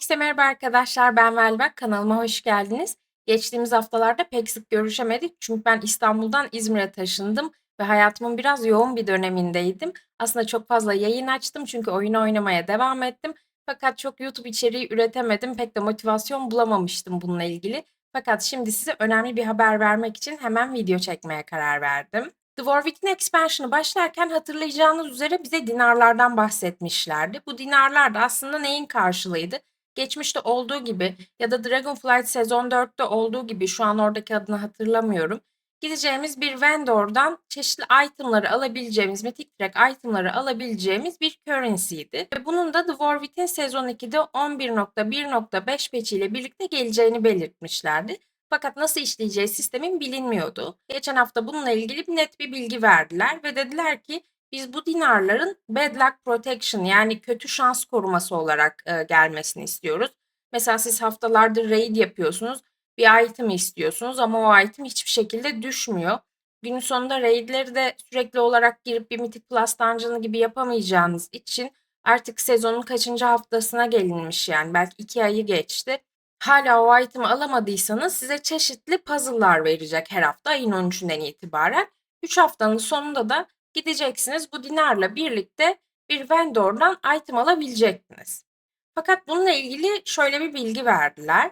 Herkese merhaba arkadaşlar. Ben Velbek. Kanalıma hoş geldiniz. Geçtiğimiz haftalarda pek sık görüşemedik. Çünkü ben İstanbul'dan İzmir'e taşındım ve hayatımın biraz yoğun bir dönemindeydim. Aslında çok fazla yayın açtım çünkü oyun oynamaya devam ettim. Fakat çok YouTube içeriği üretemedim. Pek de motivasyon bulamamıştım bununla ilgili. Fakat şimdi size önemli bir haber vermek için hemen video çekmeye karar verdim. The War Within Expansion'ı başlarken hatırlayacağınız üzere bize dinarlardan bahsetmişlerdi. Bu dinarlar da aslında neyin karşılığıydı? Geçmişte olduğu gibi ya da Dragonflight sezon 4'te olduğu gibi şu an oradaki adını hatırlamıyorum. Gideceğimiz bir vendor'dan çeşitli itemları alabileceğimiz, Mythic Track itemları alabileceğimiz bir currency'ydi. Ve bunun da The War sezon 2'de 11.1.5 patch ile birlikte geleceğini belirtmişlerdi. Fakat nasıl işleyeceği sistemin bilinmiyordu. Geçen hafta bununla ilgili net bir bilgi verdiler ve dediler ki biz bu dinarların bad luck protection yani kötü şans koruması olarak e, gelmesini istiyoruz. Mesela siz haftalardır raid yapıyorsunuz. Bir item istiyorsunuz ama o item hiçbir şekilde düşmüyor. Günün sonunda raidleri de sürekli olarak girip bir Mythic Plus dungeon'ı gibi yapamayacağınız için artık sezonun kaçıncı haftasına gelinmiş yani belki iki ayı geçti. Hala o item'ı alamadıysanız size çeşitli puzzle'lar verecek her hafta ayın 13'ünden itibaren. 3 haftanın sonunda da gideceksiniz bu dinarla birlikte bir vendor'dan item alabileceksiniz. Fakat bununla ilgili şöyle bir bilgi verdiler.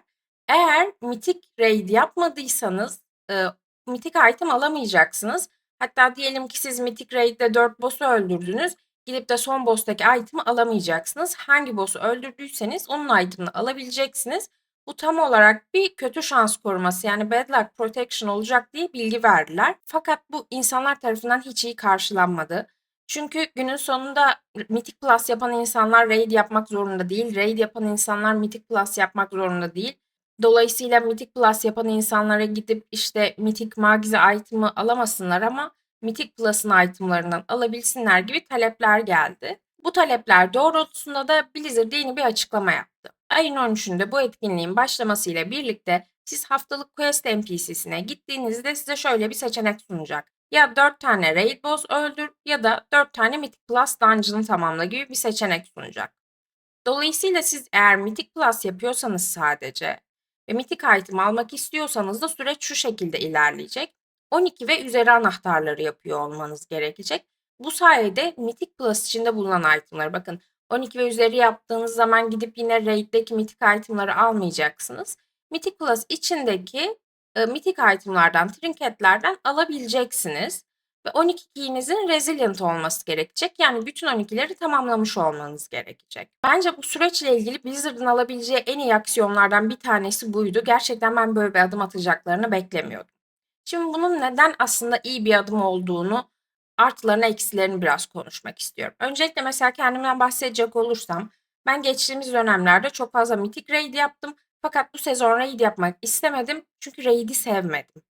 Eğer mitik raid yapmadıysanız e, mitik item alamayacaksınız. Hatta diyelim ki siz mitik raid'de 4 boss'u öldürdünüz. Gidip de son boss'taki item'ı alamayacaksınız. Hangi boss'u öldürdüyseniz onun item'ını alabileceksiniz. Bu tam olarak bir kötü şans koruması yani bad luck protection olacak diye bilgi verdiler. Fakat bu insanlar tarafından hiç iyi karşılanmadı. Çünkü günün sonunda Mythic Plus yapan insanlar raid yapmak zorunda değil. Raid yapan insanlar Mythic Plus yapmak zorunda değil. Dolayısıyla Mythic Plus yapan insanlara gidip işte Mythic Magize item'ı alamasınlar ama Mythic Plus'ın itemlarından alabilsinler gibi talepler geldi. Bu talepler doğrultusunda da Blizzard yeni bir açıklama yaptı. Ayın 13'ünde bu etkinliğin başlamasıyla birlikte siz haftalık Quest NPC'sine gittiğinizde size şöyle bir seçenek sunacak. Ya 4 tane Raid Boss öldür ya da 4 tane Mythic Plus Dungeon'ı tamamla gibi bir seçenek sunacak. Dolayısıyla siz eğer Mythic Plus yapıyorsanız sadece ve Mythic item almak istiyorsanız da süreç şu şekilde ilerleyecek. 12 ve üzeri anahtarları yapıyor olmanız gerekecek. Bu sayede Mythic Plus içinde bulunan itemları bakın 12 ve üzeri yaptığınız zaman gidip yine raid'deki mitik itemları almayacaksınız. Mythic Plus içindeki e, mitik itemlardan, trinketlerden alabileceksiniz. Ve 12 key'inizin resilient olması gerekecek. Yani bütün 12'leri tamamlamış olmanız gerekecek. Bence bu süreçle ilgili Blizzard'ın alabileceği en iyi aksiyonlardan bir tanesi buydu. Gerçekten ben böyle bir adım atacaklarını beklemiyordum. Şimdi bunun neden aslında iyi bir adım olduğunu artılarını eksilerini biraz konuşmak istiyorum. Öncelikle mesela kendimden bahsedecek olursam ben geçtiğimiz dönemlerde çok fazla Mythic Raid yaptım. Fakat bu sezon Raid yapmak istemedim. Çünkü Raid'i sevmedim.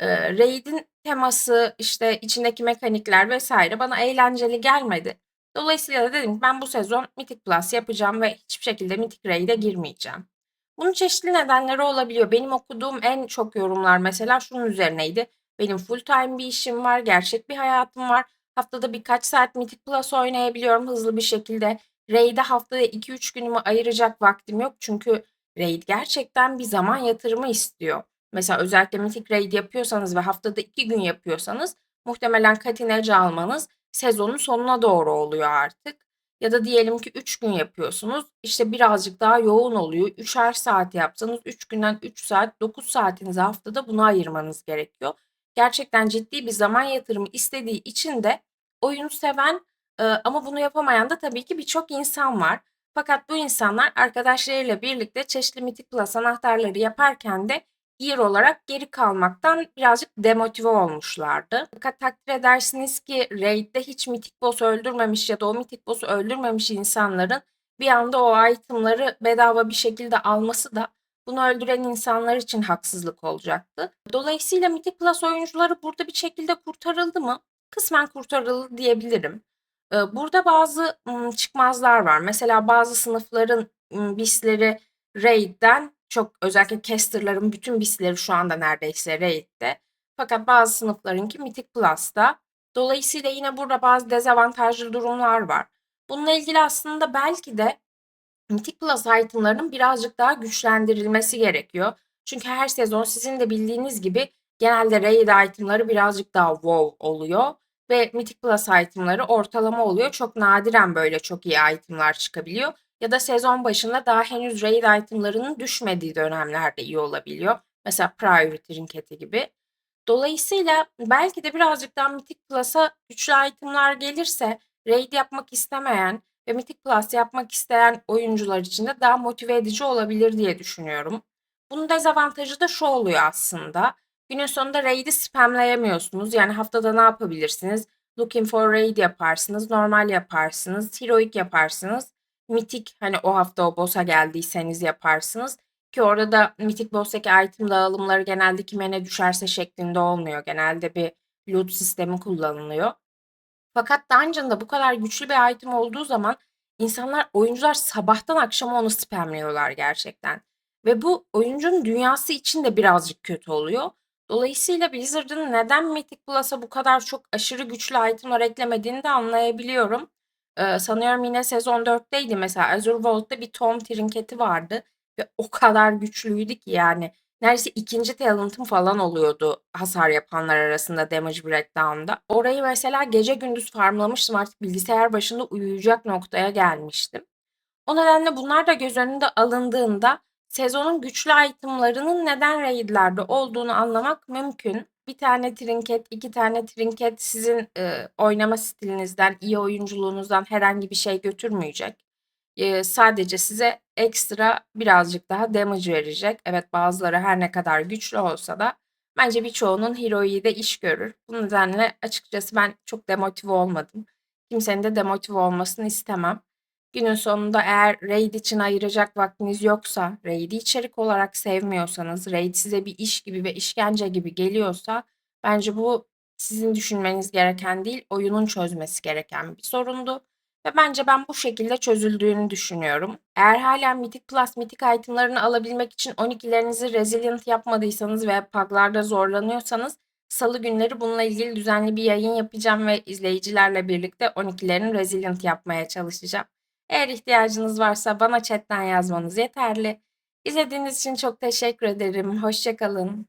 Ee, Raid'in teması işte içindeki mekanikler vesaire bana eğlenceli gelmedi. Dolayısıyla da dedim ben bu sezon Mythic Plus yapacağım ve hiçbir şekilde Mythic Raid'e girmeyeceğim. Bunun çeşitli nedenleri olabiliyor. Benim okuduğum en çok yorumlar mesela şunun üzerineydi. Benim full time bir işim var, gerçek bir hayatım var. Haftada birkaç saat Mythic Plus oynayabiliyorum hızlı bir şekilde. Raid'e haftada 2-3 günümü ayıracak vaktim yok. Çünkü Raid gerçekten bir zaman yatırımı istiyor. Mesela özellikle Mythic Raid yapıyorsanız ve haftada 2 gün yapıyorsanız muhtemelen Cutting almanız sezonun sonuna doğru oluyor artık. Ya da diyelim ki 3 gün yapıyorsunuz. İşte birazcık daha yoğun oluyor. 3'er saat yapsanız 3 günden 3 saat 9 saatinizi haftada buna ayırmanız gerekiyor gerçekten ciddi bir zaman yatırımı istediği için de oyunu seven ama bunu yapamayan da tabii ki birçok insan var. Fakat bu insanlar arkadaşlarıyla birlikte çeşitli Mythic Plus anahtarları yaparken de gear olarak geri kalmaktan birazcık demotive olmuşlardı. Fakat takdir edersiniz ki raid'de hiç Mythic Boss öldürmemiş ya da o Mythic Boss'u öldürmemiş insanların bir anda o itemları bedava bir şekilde alması da bunu öldüren insanlar için haksızlık olacaktı. Dolayısıyla Mythic Plus oyuncuları burada bir şekilde kurtarıldı mı? Kısmen kurtarıldı diyebilirim. Ee, burada bazı çıkmazlar var. Mesela bazı sınıfların bisleri Raid'den çok özellikle casterların bütün bisleri şu anda neredeyse Raid'de. Fakat bazı sınıflarınki Mythic Plus'ta. Dolayısıyla yine burada bazı dezavantajlı durumlar var. Bununla ilgili aslında belki de Mythic Plus item'larının birazcık daha güçlendirilmesi gerekiyor. Çünkü her sezon sizin de bildiğiniz gibi genelde raid item'ları birazcık daha wow oluyor ve Mythic Plus item'ları ortalama oluyor. Çok nadiren böyle çok iyi item'lar çıkabiliyor. Ya da sezon başında daha henüz raid item'larının düşmediği dönemlerde iyi olabiliyor. Mesela Priority Trinket'i gibi. Dolayısıyla belki de birazcık daha Mythic Plus'a güçlü item'lar gelirse raid yapmak istemeyen ve Mythic Plus yapmak isteyen oyuncular için de daha motive edici olabilir diye düşünüyorum. Bunun dezavantajı da şu oluyor aslında. Günün sonunda raid'i spamleyemiyorsunuz. Yani haftada ne yapabilirsiniz? Looking for raid yaparsınız, normal yaparsınız, heroic yaparsınız. Mythic hani o hafta o boss'a geldiyseniz yaparsınız. Ki orada da Mythic Boss'taki item dağılımları genelde kime ne düşerse şeklinde olmuyor. Genelde bir loot sistemi kullanılıyor. Fakat Dungeon'da bu kadar güçlü bir item olduğu zaman insanlar, oyuncular sabahtan akşama onu spamliyorlar gerçekten. Ve bu oyuncunun dünyası için de birazcık kötü oluyor. Dolayısıyla Blizzard'ın neden Mythic Plus'a bu kadar çok aşırı güçlü item'lar eklemediğini de anlayabiliyorum. Ee, sanıyorum yine sezon 4'teydi mesela Azure Vault'ta bir Tom Trinket'i vardı ve o kadar güçlüydü ki yani neredeyse ikinci talent'ım falan oluyordu hasar yapanlar arasında Damage Breakdown'da. Orayı mesela gece gündüz farmlamıştım artık bilgisayar başında uyuyacak noktaya gelmiştim. O nedenle bunlar da göz önünde alındığında sezonun güçlü itemlarının neden raidlerde olduğunu anlamak mümkün. Bir tane trinket, iki tane trinket sizin e, oynama stilinizden, iyi oyunculuğunuzdan herhangi bir şey götürmeyecek. Sadece size ekstra birazcık daha damage verecek. Evet bazıları her ne kadar güçlü olsa da bence birçoğunun hero'yu de iş görür. Bu nedenle açıkçası ben çok demotive olmadım. Kimsenin de demotive olmasını istemem. Günün sonunda eğer raid için ayıracak vaktiniz yoksa, raid'i içerik olarak sevmiyorsanız, raid size bir iş gibi ve işkence gibi geliyorsa bence bu sizin düşünmeniz gereken değil, oyunun çözmesi gereken bir sorundu. Ve bence ben bu şekilde çözüldüğünü düşünüyorum. Eğer hala Mythic Plus, Mythic itemlarını alabilmek için 12'lerinizi resilient yapmadıysanız ve paglarda zorlanıyorsanız salı günleri bununla ilgili düzenli bir yayın yapacağım ve izleyicilerle birlikte 12'lerin resilient yapmaya çalışacağım. Eğer ihtiyacınız varsa bana chatten yazmanız yeterli. İzlediğiniz için çok teşekkür ederim. Hoşça kalın.